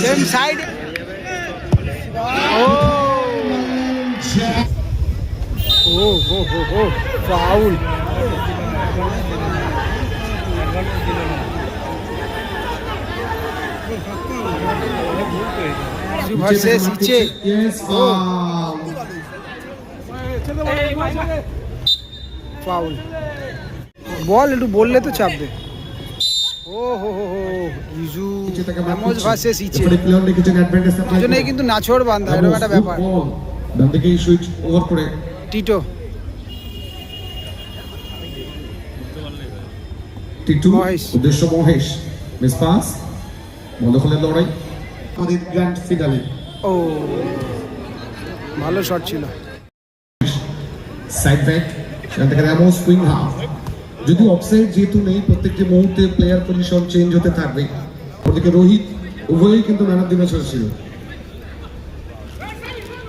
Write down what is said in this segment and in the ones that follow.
Same side ও ও হো হো হো ফাউল ভার্সেস ইচ্ছে foul. ফাউল বল একটু বললে তো চাপবে। কিন্তু নাছর বান্ধা এরকম একটা ব্যাপার। ডান দিকেই সুইচ ওভার করে। টিটো। টিটু। উদ্দেশ্য মহেশ। মিস পাস বল হলে লড়াই। আমাদের গ্র্যান্ড ফিনালে ও ভালো শট ছিল। সাইড ব্যাক সেখান থেকে র্যামোস হাফ যদি অফসাইড যেহেতু নেই, প্রত্যেকটি মুহূর্তে প্লেয়ার পজিশন চেঞ্জ হতে থাকবে। ওদিকে রোহিত উভয়ই কিন্তু ম্যান অফ দি ম্যাচ হয়েছিল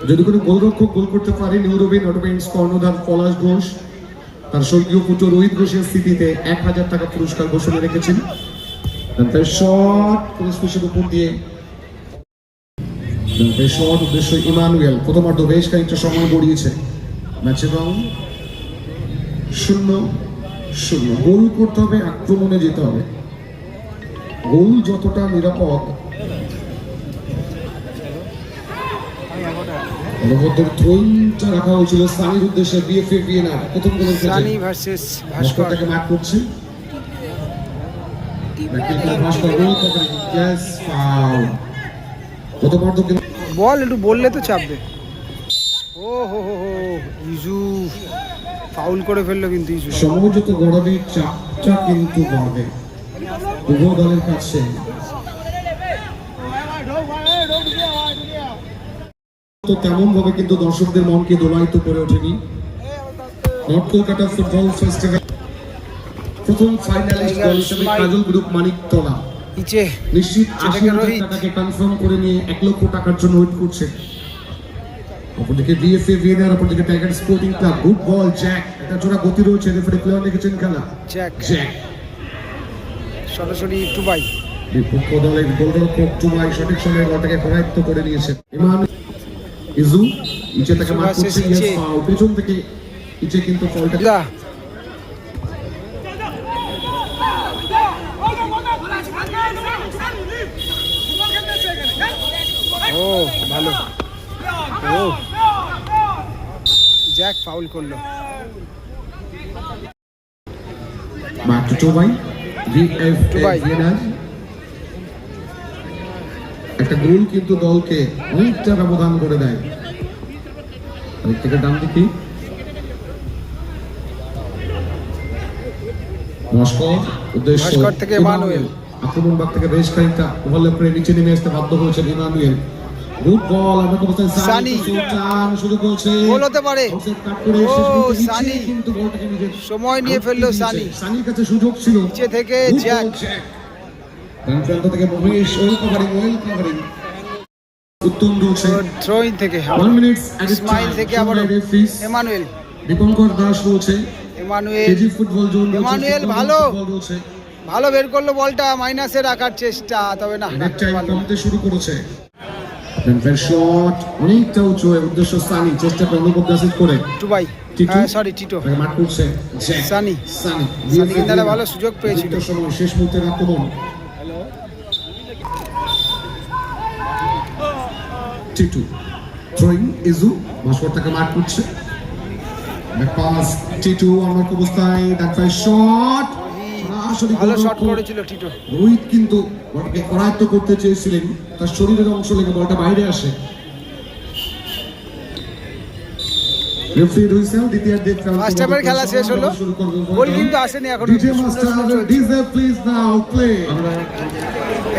যদি কোনো গোলরক্ষক গোল করতে পারে নিউরোবিন অটোপেন্স কর্ণধার পলাশ ঘোষ। তার স্বর্গীয় পুত্র রোহিত ঘোষের স্মৃতিতে এক হাজার টাকা পুরস্কার ঘোষণা রেখেছেন। শট পুরস্কারের উপর দিয়ে। শট উদ্দেশ্য ইমানুয়েল। প্রথমার্ধ বেশ খানিকটা সময় গড়িয়েছে। ম্যাচের রং শূন্য। গোল করতে হবে আক্রমণে যেতে হবে। গোল যতটা নিরাপদ। রাখা হয়েছিল সানির উদ্দেশ্যে বিএফএ ভিয়েনার প্রথম ভার্সেস ভাস্কর। মার্ক করছে। বল একটু বললে তো চাপবে। ও হো হো হো ইজু। ফাউল করে ফেলল কিন্তু ইজু সময়োজিত গড়াবির চাপটা কিন্তু বাড়বে উভয় দলের কাছে। তো তেমন ভাবে কিন্তু দর্শকদের মনকে দোলায়িত করে ওঠেনি। নর্থ কলকাতা ফুটবল ফেস্টিভ্যাল প্রথম ফাইনালিস্ট দল হিসেবে কাজল গ্রুপ মানিকতলা নিশ্চিত আশি টাকাকে কনফার্ম করে নিয়ে এক লক্ষ টাকার জন্য ওয়েট করছে। অপরদিকে বিএফএ ভিএনআর অপরদিকে Tiger Sporting Club good ball Jack একটা জোড়া গতি রয়েছে রেফারি প্লেয়ার লিখেছেন খেলা। জ্যাক জ্যাক সরাসরি টুবাই বিপক্ষ দলের গোলরক্ষক টুবাই সঠিক সময়ে বলটাকে করায়ত্ত করে নিয়েছে। ইমান ইজু ইচে তাকে মার করছে ইয়েস। ফাউল পেছন থেকে ইচে কিন্তু ফলটা দা ও ভালো ও জ্যাক ফাউল করল। একটা গোল কিন্তু দলকে অনেকটা ব্যবধান করে দেয়। থেকে ডান দিকে। থেকে আক্রমণ থেকে বেশ খানিকটা ওভারল্যাপ নিচে নেমে আসতে বাধ্য হয়েছেন ইমানুয়েল। গুড বল আমরা অবস্থায় সানি। সানি সুলতান শুরু করছে। গোল হতে পারে। Offside কাট করে ও, শেষ মুহূর্তে নিচে সানি। কিন্তু বলটাকে নিজের সময় নিয়ে ফেলল সানি। সানির কাছে সুযোগ ছিল। নিচে থেকে জ্যাক। ডান প্রান্ত থেকে Mahesh well covering well covering উত্তম রয়েছে থ্রোইন থেকে। ওয়ান মিনিটস ইসমাইল থেকে আবার এমানুয়েল দীপঙ্কর দাস রয়েছে। Emmanuel KG football zone Emmanuel ভালো। ভালো বের করল বলটা। মাইনাসে রাখার চেষ্টা তবে না শুরু করেছে। ডেনফের শট অনেকটা উঁচু উদ্দেশ্য সানি চেষ্টা করে অনুপদ দাসিত করে টিটু? সরি টিটো মাঠ করছে। সানি। সানি সানি ভালো সুযোগ পেয়েছিল। সময় শেষ মুহূর্তের আক্রমণ টিটু থ্রোয়িং ইজু ভাস্কর তাকে মাঠ করছে পাস টিটু আমার অবস্থায় ডাক্তার শট ভালো শট করেছিল টিটো। রোহিত কিন্তু বলটাকে করায়ত্ত করতে চেয়েছিলেন। তার শরীরের অংশ লেগে বলটা বাইরে আসে। খেলা শেষ হলো। গোল কিন্তু আসেনি এখনও।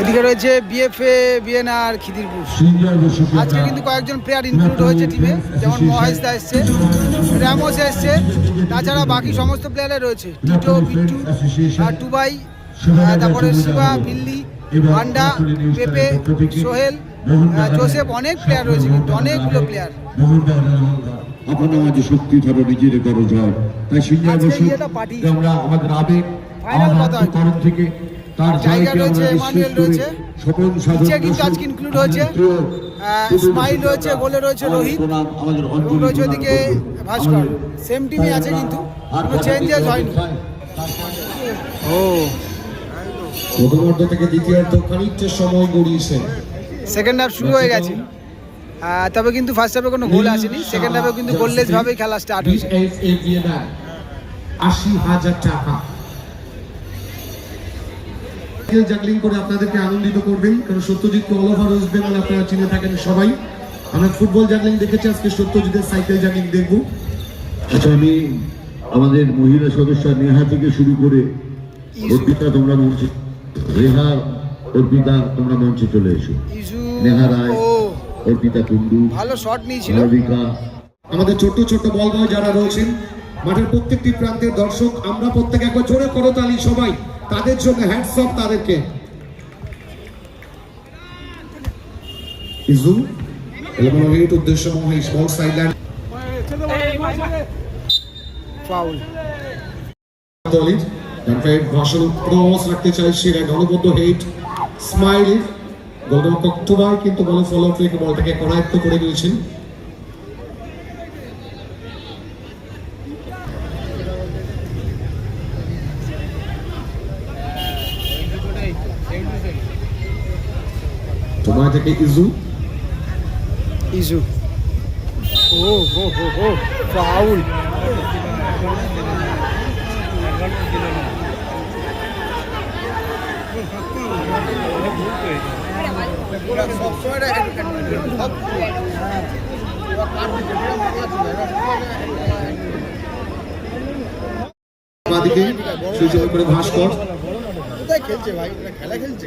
এদিকে রয়েছে বিএফএ বিএনআর খিদিরপুর। আজকে কিন্তু কয়েকজন প্লেয়ার ইনক্লুড হয়েছে টিমে যেমন মহেশ দা এসছে র্যামোস এসছে। তাছাড়া বাকি সমস্ত প্লেয়ারে রয়েছে টিটো আর টুবাই তারপরে শিবা বিল্লি পান্ডা পেপে সোহেল জোসেফ অনেক প্লেয়ার রয়েছে কিন্তু অনেকগুলো প্লেয়ার আমাদের শক্তি ধরো নিজের করো জয় তাই সিনিয়র আজকে বসুন ইয়েটা পাঠিয়েছে। আমরা আমাদের আবেগ আমাদের আত্মকরণ থেকে তার জায়গা রয়েছে। নিচে কিন্তু আজকে include হয়েছে। স্মাইল রয়েছে, গোলে রয়েছে রোহিত, এবং রয়েছে ওদিকে ভাস্কর। সেম টিমই আছে কিন্তু কোনো চেঞ্জেস হয়নি। ও। প্রথমার্ধ থেকে দ্বিতীয়ার্ধ খানিকটা সময় গড়িয়েছে সেকেন্ড হাফ শুরু হয়ে গেছে। তবে কিন্তু ফার্স্ট হাফে কোনো গোল আসেনি। সেকেন্ড হাফে কিন্তু গোললেস ভাবেই খেলা স্টার্ট হয়েছে। আশি হাজার টাকা। জাগলিং করে আপনাদেরকে আনন্দিত করবেন কারণ সত্যজিৎকে অল ওভার ওয়েস্ট বেঙ্গল আপনারা চিনে থাকেন সবাই। আমরা ফুটবল জাগলিং দেখেছি আজকে সত্যজিতের সাইকেল জাগলিং দেখব। আচ্ছা আমি আমাদের মহিলা সদস্য নেহা থেকে শুরু করে অর্পিতা তোমরা মঞ্চে রেহা অর্পিতা তোমরা মঞ্চে চলে এসো। নেহা রায় অর্পিতা কুন্ডু ভালো শট নিয়েছিল। মালবিকা আমাদের ছোট্ট ছোট্ট বল বয় যারা রয়েছেন মাঠের প্রত্যেকটি প্রান্তের দর্শক আমরা প্রত্যেকে একবার জোরে করতালি সবাই। তাদের জন্য হ্যান্ডস অফ তাদেরকে। ইজু উদ্দেশ্য মহেশ বল সাইডলাইন ফাউল দলিত ডানফাইড ভাষণ ক্রস রাখতে চাইছে এক গণবদ্ধ হেড স্মাইল গোলরক্ষক টুবাই কিন্তু বলে ফলো ফ্লিক বলটাকে করায়ত্ত করে দিয়েছেন টুবাই থেকে ইজু? ইজু। ও হো হো হো ফাউল। বাদিকে ওভার করে ভাস্কর। খেলছে ভাই খেলা খেলছে।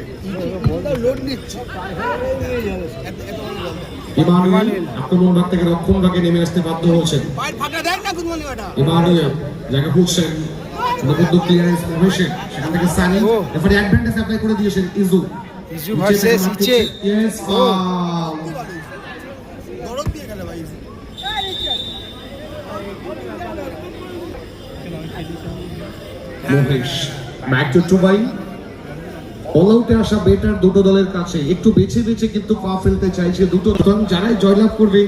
লোড নিচ্ছে। ইমানুয়েল আক্রমণ ভাগ থেকে রক্ষণ ভাগে নেমে আসতে বাধ্য হয়েছেন। পায়ের ফাঁকা দেখ না গুদমানি ওটা ইমানুয়েল জায়গা খুঁজছেন নবদ্য ক্লিয়ারেন্স মহেশের সেখান থেকে সানি এরপরে অ্যাডভান্টেজ অ্যাপ্লাই করে দিয়েছেন ইজু ইজু ভার্সেস ইচে yes O. Mahesh back to Tubai all আউটে আসা বেটার দুটো দলের কাছে। একটু বেছে বেছে কিন্তু পা ফেলতে চাইছে দুটো সুতরাং যারাই জয়লাভ করবে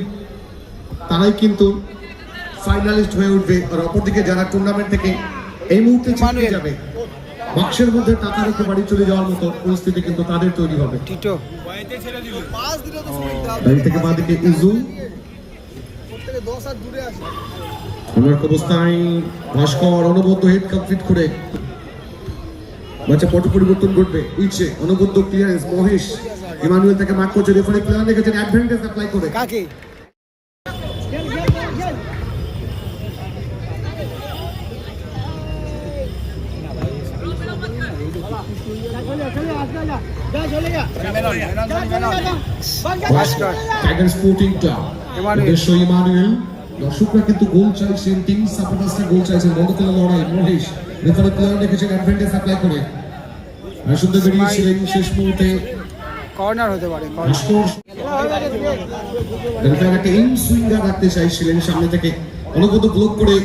তারাই কিন্তু ফাইনালিস্ট হয়ে উঠবে। আর অপরদিকে যারা টুর্নামেন্ট থেকে এই মুহূর্তে ছিটকে যাবে বাক্সের মধ্যে টাকা রেখে বাড়ি চলে যাওয়ার মতো পরিস্থিতি কিন্তু তাদের তৈরি হবে। থেকে বাঁদিকে ইজু। অবস্থায় ভাস্কর অনবদ্য হেড কমপ্লিট করে বাচ্চা পট পরিবর্তন ঘটবে। ইচ্ছে অনবদ্য ক্লিয়ারেন্স মহেশ। ইমানুয়েল তাকে মার্ক করছে রেফারি প্ল্যান রেখেছেন অ্যাডভান্টেজ অ্যাপ্লাই করে। কাকে? দর্শকরা কিন্তু গোল চাইছেন টিম সাপোর্টার্সরা গোল চাইছেন বন্ধ খেলা লড়াই মহেশ। রেফারি প্ল্যান রেখেছেন অ্যাডভান্টেজ অ্যাপ্লাই করে। সুন্দর বেরিয়েছিলেন শেষ মুহূর্তে। কর্নার হতে পারে corner। ভাস্কর রেফারি একটা ইন সুইঙ্গার রাখতে চাইছিলেন সামনে থেকে। অনবদ্য ব্লক করে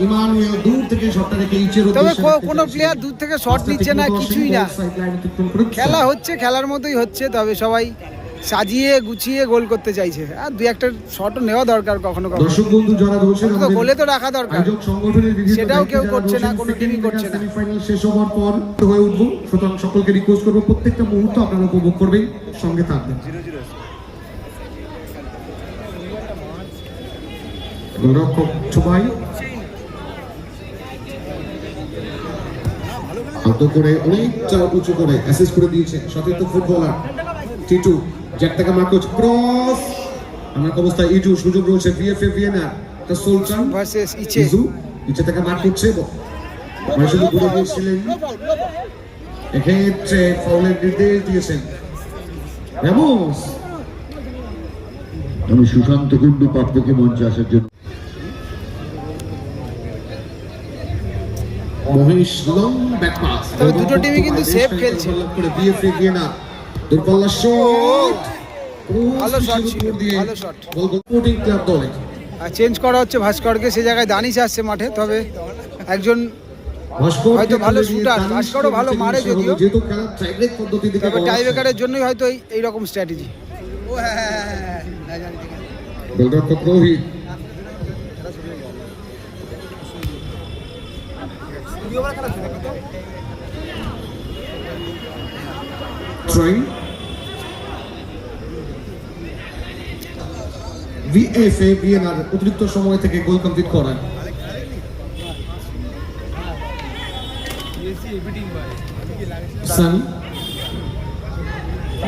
ইমানুয়েল দূর থেকে শটটা রেখে ইচের তবে উদ্দেশ্যে কো- রাখতে কোনো প্লেয়ার দূর থেকে শট নিচ্ছে না কিছুই না। খেলা হচ্ছে খেলার মতোই হচ্ছে তবে সবাই সাজিয়ে গুছিয়ে গোল করতে চাইছে। আর দুই একটা শটও নেওয়া দরকার কখনো কখনো। দর্শক বন্ধু যারা রয়েছেন আমাদের গোলে তো রাখা দরকার। সেটাও কেউ করছে না, কোনো টিমই করছে না। semi-final শেষ হওয়ার পর হয়ে উঠবো। সুতরাং সকলকে রিকোয়েস্ট করব প্রত্যেকটা মুহূর্ত আপনারা উপভোগ করবেন সঙ্গে থাকবেন। আদ্য করে অনেকটা উঁচু করে অ্যাসেস করে দিয়েছে সতীর্থ ফুটবলার টিটু। জ্যাক থেকে মার্কোচ ক্রস আমার অবস্থায় ইটু সুযোগ রয়েছে বিএফএ ভিয়েনা তা সোলচান ভার্সেস ইচে ইজু ইচ্ছে থেকে মার করছে মানে শুধু ঘুরে গিয়েছিলেন এক্ষেত্রে ফাউলের নির্দেশ দিয়েছেন র্যামোস আমি সুশান্ত কুন্ডু প্রাপ্যকে মঞ্চে আসার জন্য মহেশ লং ব্যাক পাস দুটো টিমই কিন্তু safe খেলছে। করে বিএফএ ভিয়েনা দূরপাল্লা শট ভালো ছিল, ভালো shot। স্পোর্টিং ক্লাব দলে। আর চেঞ্জ করা হচ্ছে ভাস্করকে সে জায়গায় দানিশ আসছে মাঠে তবে একজন ভাস্কর হয়তো ভালো দানিশ ভাস্করও ভালো মারে যদিও। যেহেতু খেলা টাইব্রেক পদ্ধতি থেকে তবে টাইব্রেকারের জন্যই হয়তো এই এইরকম স্ট্র্যাটেজি গোলরক্ষক রোহিত ট্রাই ভিএফএ বিএনআর অতিরিক্ত সময় থেকে গোল কমপ্লিট করা সানি।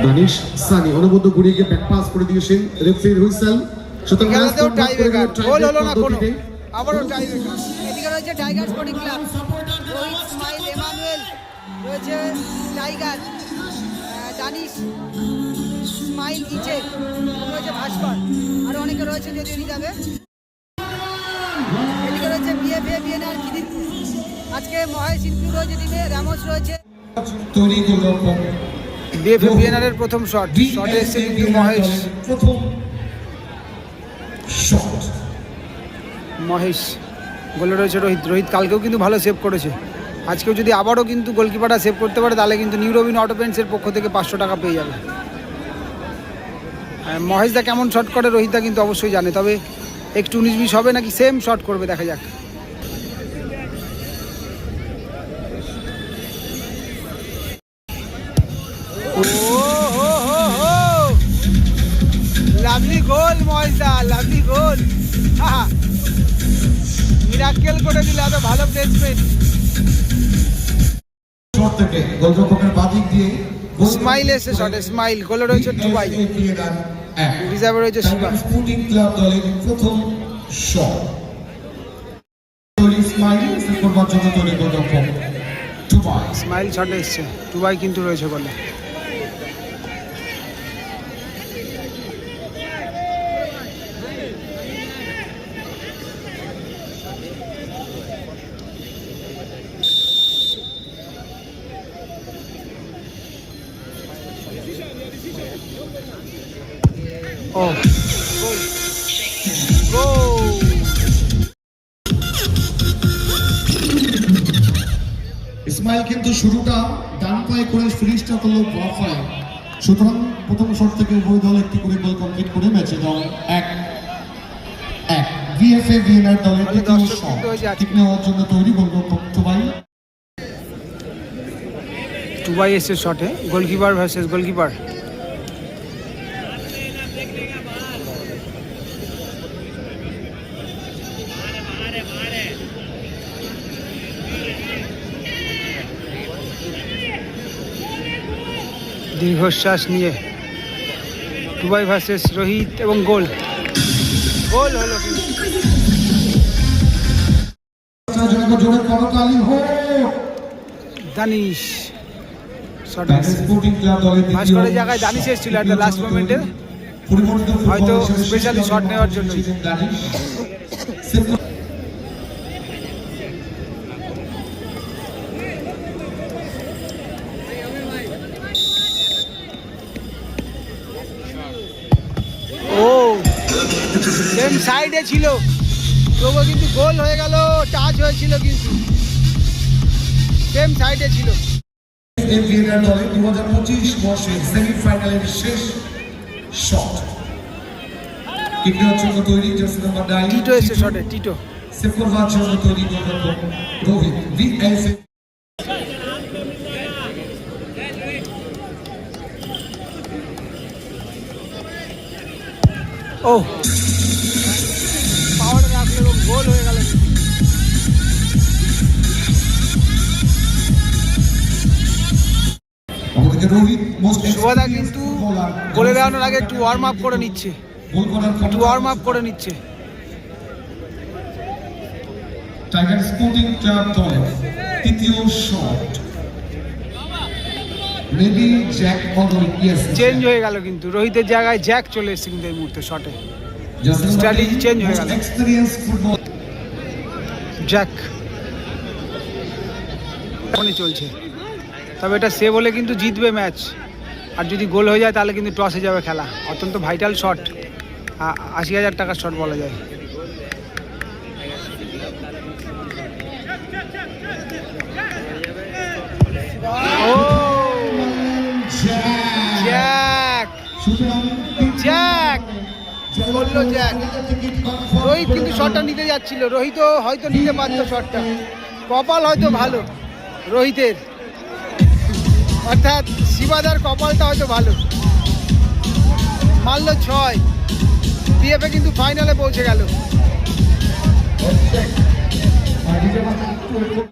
দানিশ সানি অনবদ্য ঘুরিয়ে গিয়ে ব্যাক পাস করে দিয়েছেন রেফারির হুইসেল সুতরাং গেল হলো না কোনো। আবারও টাইব্রেকার এদিকে রয়েছে Tiger Sporting Club Rohit Ismail Emmanuel রয়েছে টাইগার আহ, দানিশ ইসমাইল ইচে রয়েছে ভাস্কর আরও অনেকে রয়েছে যদি যাবে। এদিকে রয়েছে বিএফএ বিএনআর খিদিরপুর আজকে মহেশ ইনক্লুড হয়েছে টিমে রামোস রয়েছে। বিএফএ বিএনআর প্রথম শট শটে এসছে কিন্তু মহেশ। প্রথম মহেশ। গোলে রয়েছে রোহিত। রোহিত কালকেও কিন্তু ভালো সেভ করেছে। আজকেও যদি আবারও কিন্তু গোলকিপারটা সেভ করতে পারে, তাহলে কিন্তু নিউ রবিন অটো পেন্টসের পক্ষ থেকে পাঁচশো টাকা পেয়ে যাবে। আর মহেশদা কেমন শট করে রোহিতদা কিন্তু অবশ্যই জানে, তবে একটু উনিশ বিশ হবে নাকি সেম শট করবে, দেখা যাক। গোল গোল করে দিলে, এত ভালো প্লেসমেন্ট থেকে গোলরক্ষকের বাদিক দিয়ে স্মাইল এসে শটে স্মাইল গোলে রয়েছে টুবাই রিজার্ভে রয়েছে শিবা স্পোর্টিং ক্লাব দলের প্রথম শট স্মাইল করবার জন্য তৈরি গোলরক্ষক টুবাই স্মাইল শটে এসছে। টুবাই কিন্তু রয়েছে গোলে গোল গোল ইসমাইল কিন্তু শুরুটা ডান পায়ে করে ফিনিশটা করল বাফায় সুতরাং প্রথম শট থেকে উভয় দল একটি করে গোল কমপ্লিট করে ম্যাচে দল এক। এক। ভিএফএ ভিএনআর দলের দ্বিতীয় শট। ঠিক নেওয়ার জন্য তৈরি গোলরক্ষক টুবাই টুবাই এসছে শটে। Goalkeeper versus goalkeeper. দীর্ঘশ্বাস নিয়ে দুবাই ভার্সেস রোহিত এবং গোল। গোল হলো দানিশ শট জায়গায় দানিশ এসেছিল একটা ফুটবল হয়তো স্পেশালি shot নেওয়ার জন্যই। সেম সাইডে ছিল। তবুও কিন্তু গোল হয়ে গেল টাচ হয়েছিল কিন্তু। সেম সাইডে ছিল। ভিএনআর দলে দু হাজার পঁচিশ বর্ষের সেমিফাইনালের শেষ শট। কিকের জন্য তৈরি জার্সি নাম্বার নাইন টিটো এসে শটে টিটো। সেভ করবার জন্য তৈরি গোলরক্ষক রোহিত ভিএসএ ও। পাওয়ারে রাখল গোল হয়ে গেল। শুভদা কিন্তু গোলে বেড়ানোর আগে একটু ওয়ার্ম আপ করে নিচ্ছে। গোল একটু ওয়ার্ম আপ করে নিচ্ছে। টাইগার স্পোর্টিং ক্লাব দলের তৃতীয় shot. Maybe Jack or yes change হয়ে গেল কিন্তু। রোহিতের জায়গায় জ্যাক চলে এসেছে কিন্তু এই মুহূর্তে শটে strategy change হয়ে গেল। এক্সপেরিয়েন্স ফুটবল জ্যাক এখনই চলছে। তবে এটা সে বলে কিন্তু জিতবে ম্যাচ আর যদি গোল হয়ে যায় তাহলে কিন্তু টসে যাবে খেলা। অত্যন্ত ভাইটাল শট আশি হাজার টাকার শট বলা যায়। জ্যাক! বলল জ্যাক! রোহিত কিন্তু শটটা নিতে যাচ্ছিল। রোহিতও হয়তো নিতে পারতো শটটা কপাল হয়তো ভালো রোহিতের। অর্থাৎ শিবাদার কপালটা হয়তো ভালো। মারলো ছয়। বিএফএ কিন্তু ফাইনালে পৌঁছে গেল।